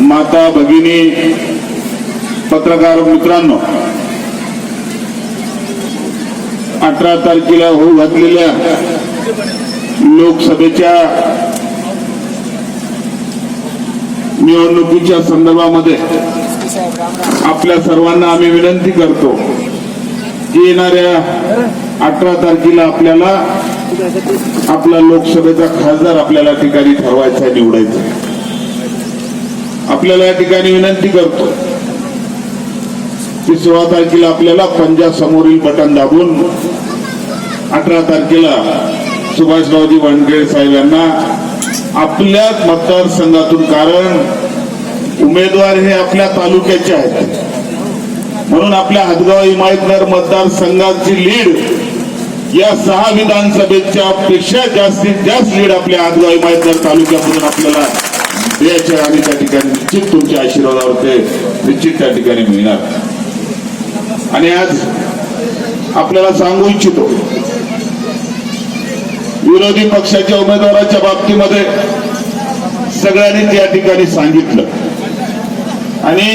माता भगिनी पत्रकार मित्रांनो अठरा तारखेला होऊ घातलेल्या लोकसभेच्या निवडणुकीच्या संदर्भामध्ये आपल्या सर्वांना आम्ही विनंती करतो की येणाऱ्या अठरा तारखेला आपल्याला आपला लोकसभेचा खासदार आपल्याला ठिकाणी ठरवायचा निवडायचा आहे. आपल्याला या ठिकाणी विनंती करतो की सोळा तारखेला आपल्याला पंजा समोरील बटन दाबून अठरा तारखेला सुभाषरावजी वानखेडे साहेब यांना आपल्याच मतदारसंघातून कारण उमेदवार हे आपल्या तालुक्याचे आहेत. म्हणून आपल्या हदगाव हिमायतनगर मतदारसंघाची लीड या सहा विधानसभेच्या पेक्षा जास्तीत जास्त लीड आपल्या हदगाव हिमायतनगर तालुक्यामधून आपल्याला द्यायचे आणि त्या ठिकाणी निश्चित तुमच्या आशीर्वादावर ते निश्चित त्या ठिकाणी मिळणार. आणि आज आपल्याला सांगू इच्छितो विरोधी पक्षाच्या उमेदवाराच्या बाबतीमध्ये सगळ्यांनी त्या ठिकाणी सांगितलं. आणि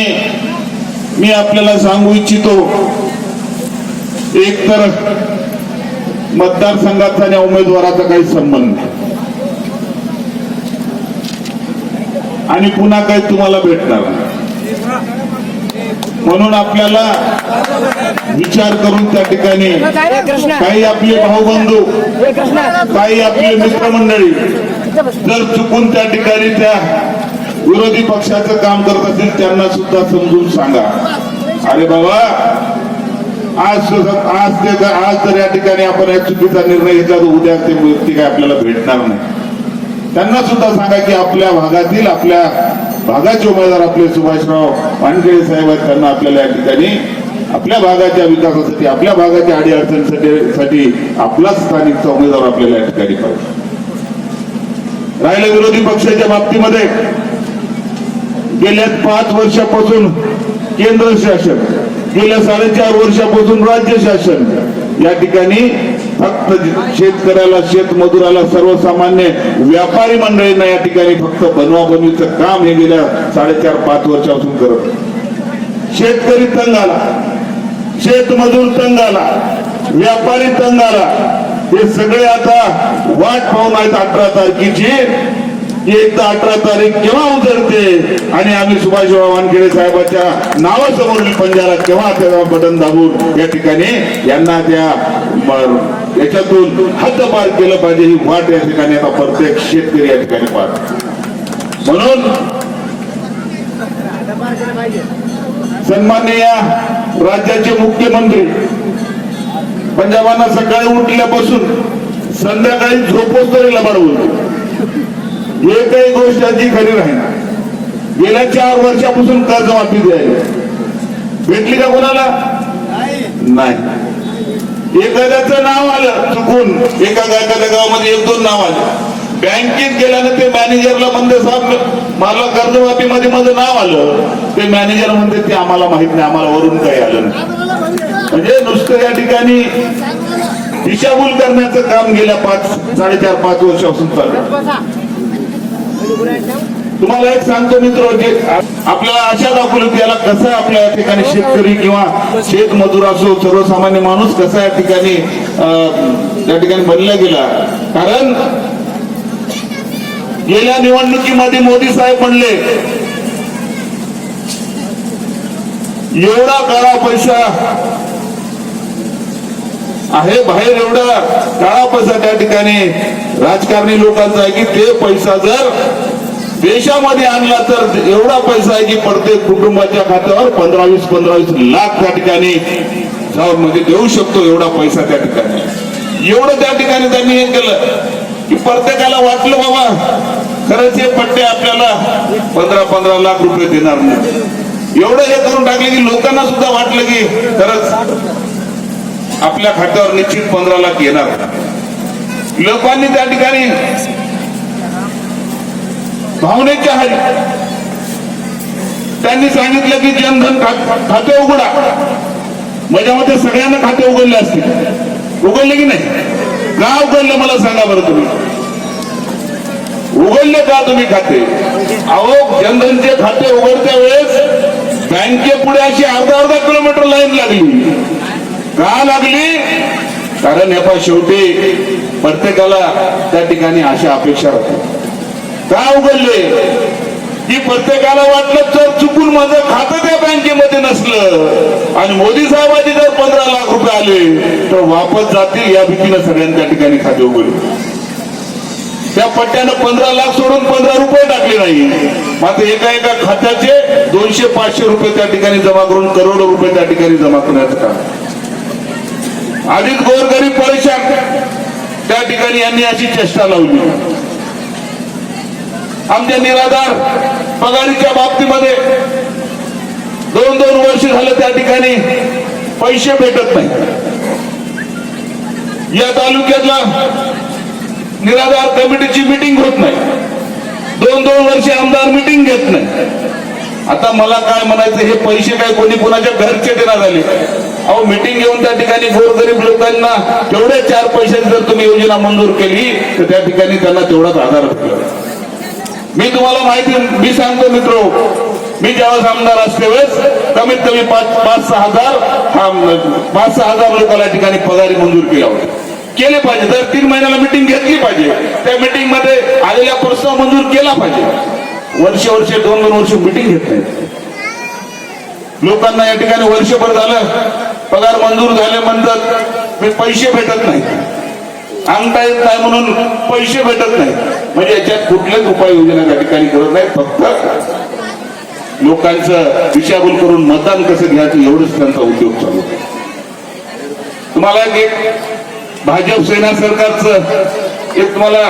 मी आपल्याला सांगू इच्छितो एक तर मतदारसंघाचा आणि उमेदवाराचा काही संबंध नाही. आणि पुन्हा काही तुम्हाला भेटणार? म्हणून आपल्याला विचार करून त्या ठिकाणी काही आपले भाऊबंधू काही आपले मित्रमंडळी जर चुकून त्या ठिकाणी त्या विरोधी पक्षाचं काम करत असतील त्यांना सुद्धा समजून सांगा. अरे बाबा आज आज ते आज जर या ठिकाणी आपण या चुकीचा निर्णय घेतला तर उद्या ते व्यक्ती काय आपल्याला भेटणार नाही. त्यांना सुद्धा सांगा की आपल्या भागातील आपल्या भागाचे उमेदवार आपले सुभाषराव वानखेडे साहेब आहेत त्यांना आपल्याला या ठिकाणी आपल्या भागाच्या विकासासाठी आपल्या भागाच्या अडीअडचणीसाठी साठी आपला स्थानिकचा उमेदवार आपल्याला या ठिकाणी पाहिजे. राहिलं विरोधी पक्षाच्या बाबतीमध्ये गेल्या पाच वर्षापासून केंद्र शासन गेल्या साडेचार वर्षापासून राज्य शासन या ठिकाणी फक्त शेतकऱ्याला शेतमजुराला सर्वसामान्य व्यापारी मंडळींना या ठिकाणी फक्त बनवाबनवीचं काम हे गेल्या साडेचार पाच वर्षापासून करत शेतकरी तंग आला शेतमजूर तंग आला व्यापारी तंग आला हे सगळे आता वाट पाहून आहेत अठरा तारखेची. एकदा अठरा तारीख केव्हा उतरते आणि आम्ही सुभाषराव वानखेडे साहेबांच्या नावासमोरील पंजाला केव्हा तेव्हा बटन दाबून या ठिकाणी यांना त्या याच्यातून हद्दपार केलं पाहिजे ही वाट या ठिकाणी आता प्रत्येक शेतकरी या ठिकाणी पाहत. म्हणून सन्माननीय राज्याचे मुख्यमंत्री पंजाबांना सकाळी उठल्यापासून संध्याकाळी झोपोच तरी लबाडवून एकही गोष्ट जी खरी राहील. गेल्या चार वर्षापासून कर्जमाफी द्यायला. भेटली का कोणाला? नाही. एखाद्याचं नाव आलं चुकून एका एखाद्या गावामध्ये एक दोन नाव आले. बँकेत गेल्यानं ते मॅनेजरला म्हणते साहेब मला कर्जमाफी मध्ये माझं नाव आलं. ते मॅनेजर म्हणते ते आम्हाला माहीत नाही आम्हाला वरून काही आलं नाही. म्हणजे नुसतं या ठिकाणी दिशाभूल करण्याचं काम गेल्या पाच साडेचार पाच वर्षापासून चालू तुम्हाला एक सांगतो मित्र आपल्याला आशा दाखवली की याला कसं आपल्या या ठिकाणी शेतकरी किंवा शेतमजूर असो सर्वसामान्य माणूस कसा या ठिकाणी त्या ठिकाणी बनला गेला? कारण गेल्या निवडणुकीमध्ये मोदी साहेब म्हणले एवढा काळा पैसा आहे बाहेर एवढा काळा पैसा त्या ठिकाणी राजकारणी लोकांचा आहे की ते पैसा जर देशामध्ये आणला तर एवढा पैसा आहे की प्रत्येक कुटुंबाच्या खात्यावर पंधरा वीस पंधरा वीस लाख त्या ठिकाणी म्हणजे देऊ शकतो एवढा पैसा त्या ठिकाणी. एवढं त्या ठिकाणी त्यांनी हे केलं की प्रत्येकाला वाटलं बाबा खरंच हे पट्टे आपल्याला पंधरा पंधरा लाख रुपये देणार नाही. एवढं हे करून टाकले की लोकांना सुद्धा वाटलं की खरंच आपल्या खात्यावर निश्चित पंधरा लाख येणार. लोकांनी त्या ठिकाणी भावनेच्या हारी. त्यांनी सांगितलं की जनधन खाते उघडा. माझ्या मते सगळ्यांना खाते उघडले असतील. उघडले की नाही? का उघडले मला सांगा बरं तुम्ही? उघडले का तुम्ही खाते? अहो जनधनचे खाते उघडत्या वेळेस बँकेपुढे अशी अर्धा अर्धा किलोमीटर लाईन लागली. का लागली? कारण हे शेवटी प्रत्येकाला त्या ठिकाणी अशा अपेक्षा होत्या का उघडले? की प्रत्येकाला वाटलं तर चुकून माझं खातं त्या बँकेमध्ये नसलं. आणि मोदी साहेबांचे जर पंधरा लाख रुपये आले तर वापस जातील या भीतीनं सगळ्यांच्या ठिकाणी खाते उघडले. त्या पट्ट्यानं पंधरा लाख सोडून पंधरा रुपये टाकले नाही. मात्र एका एका खात्याचे दोनशे पाचशे रुपये त्या ठिकाणी जमा करून करोडो रुपये त्या ठिकाणी जमा करण्याचं काम. आधीच गोरगरीब परेशान त्या ठिकाणी यांनी अशी चेष्टा लावली. आमच्या निराधार पगारीच्या बाबतीमध्ये दोन दोन वर्ष झालं त्या ठिकाणी पैसे भेटत नाही. या तालुक्यातला निराधार कमिटीची मिटिंग होत नाही. दोन दोन वर्ष आमदार मिटिंग घेत नाही. आता मला काय म्हणायचं हे पैसे काय कोणी कोणाच्या घरचे देणार आले? अहो मिटिंग घेऊन त्या ठिकाणी गोरगरीब लोकांना तेवढे चार पैशाची जर तुम्ही योजना मंजूर केली तर त्या ठिकाणी त्यांना तेवढाच आधार भेटला. मी तुम्हाला माहिती मी सांगतो मित्र मी ज्यावेळेस आमदार असते वेळेस कमीत कमी पाच पाच सहा हजार पाच सहा हजार लोकांना या ठिकाणी पगारी मंजूर केला होता केले पाहिजे. दर तीन महिन्याला मिटिंग घेतली पाहिजे. त्या मिटिंगमध्ये आलेला प्रस्ताव मंजूर केला पाहिजे. वर्ष वर्ष दोन दोन वर्ष मिटिंग घेत नाही. लोकांना या ठिकाणी वर्षभर झालं. पगार मंजूर झाले म्हणतात मी पैसे भेटत नाही. आणता येत नाही म्हणून पैसे भेटत नाही. म्हणजे याच्यात कुठल्याच उपाययोजना त्या ठिकाणी करत नाही. फक्त लोकांचं दिशाभूल करून मतदान कसं घ्यायचं एवढंच त्यांचा उद्योग चालू तुम्हाला एक भाजप सेना सरकारचं एक तुम्हाला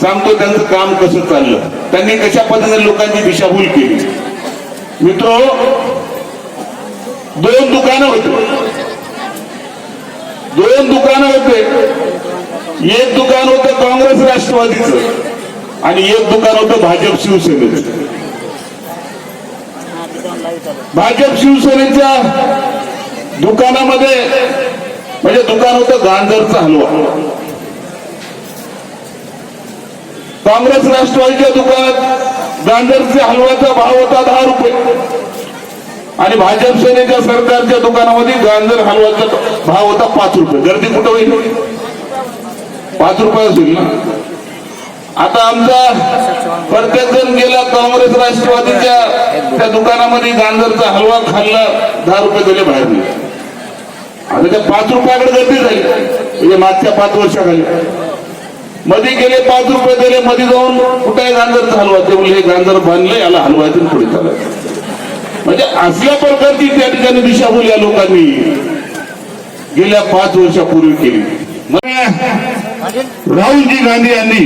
सांगतो त्यांचं काम कसं चाललं. त्यांनी कशा पद्धतीने लोकांची दिशाभूल केली. मित्र दोन दुकानं होते. दोन दुकानं होते. एक दुकान होतं काँग्रेस राष्ट्रवादीचं आणि एक दुकान होतं भाजप शिवसेनेचं. भाजप शिवसेनेच्या दुकानामध्ये म्हणजे दुकान होतं गांजरचा हलवा. काँग्रेस राष्ट्रवादीच्या दुकानात गांजरच्या हलवाचा भाव होता दहा रुपये. आणि भाजप सेनेच्या सरकारच्या दुकानामध्ये गांजर हलवाचा भाव होता पाच रुपये. गर्दी कुठं होईल? पाच रुपये असेल ना? आता आमचा प्रत्येक जण गेला काँग्रेस राष्ट्रवादीच्या त्या दुकानामध्ये गांजरचा हलवा खाल्ला दहा रुपये दिले बाहेर निघाले. आता त्या पाच रुपयाकडे गर्दी झाली. म्हणजे मागच्या पाच वर्षाखाली. मध्ये गेले पाच रुपये दिले मध्ये जाऊन कुठे गांजरचा हलवा ते म्हणजे हे गांजर बांधले याला हलवायचं पुढे चालायचं म्हणजे असल्या प्रकारची त्या ठिकाणी दिशाभूल या लोकांनी गेल्या पाच वर्षापूर्वी केली. राहुलजी गांधी यांनी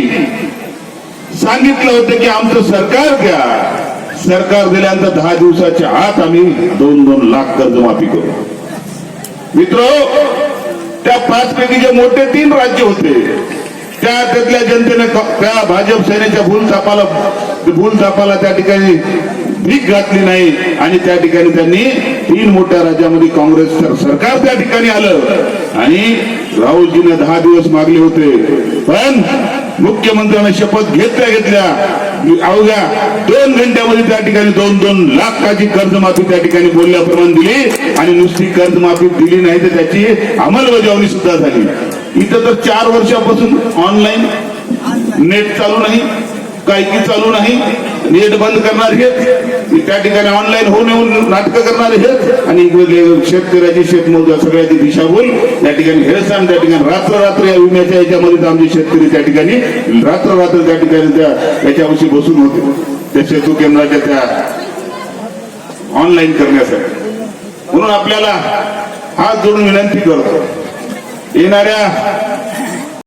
सांगितलं होतं की आमचं सरकार द्या. सरकार दिल्यानंतर दहा दिवसाच्या आत आम्ही दोन दोन लाख कर्जमाफी करू. मित्र त्या पाच पैकी जे मोठे तीन राज्य होते. त्या त्यातल्या जनतेने त्या भाजप सेनेच्या भूलथापाला भूलथापाला त्या ठिकाणी भीक घातली नाही आणि त्या ठिकाणी त्यांनी तीन मोठ्या राज्यामध्ये काँग्रेस सरकार त्या ठिकाणी आलं. आणि राहुलजीने दहा दिवस मागले होते. पण मुख्यमंत्र्यांना शपथ घेतल्या घेतल्या. अवघ्या दोन घंट्यामध्ये त्या ठिकाणी दोन दोन लाखाची कर्जमाफी त्या ठिकाणी बोलल्याप्रमाणे दिली. आणि नुसती कर्जमाफी दिली नाही तर त्याची अंमलबजावणी सुद्धा झाली. इथं तर चार वर्षापासून ऑनलाईन नेट चालू नाही. काही चालू नाही. नेट बंद करणार हे. त्या ठिकाणी ऑनलाईन होऊन येऊन नाटकं करणार हे. आणि शेतकऱ्याची शेतमजूर सगळ्याची दिशाभूल त्या ठिकाणी हेळसांड त्या ठिकाणी रात्र रात्र या विम्याच्या याच्यामध्ये आमचे शेतकरी त्या ठिकाणी रात्र रात्र त्या ठिकाणी त्या याच्याविषयी बसून होते. त्या सेतू केंद्राच्या त्या ऑनलाईन करण्यासाठी. म्हणून आपल्याला हात जोडून विनंती करतो. येणाऱ्या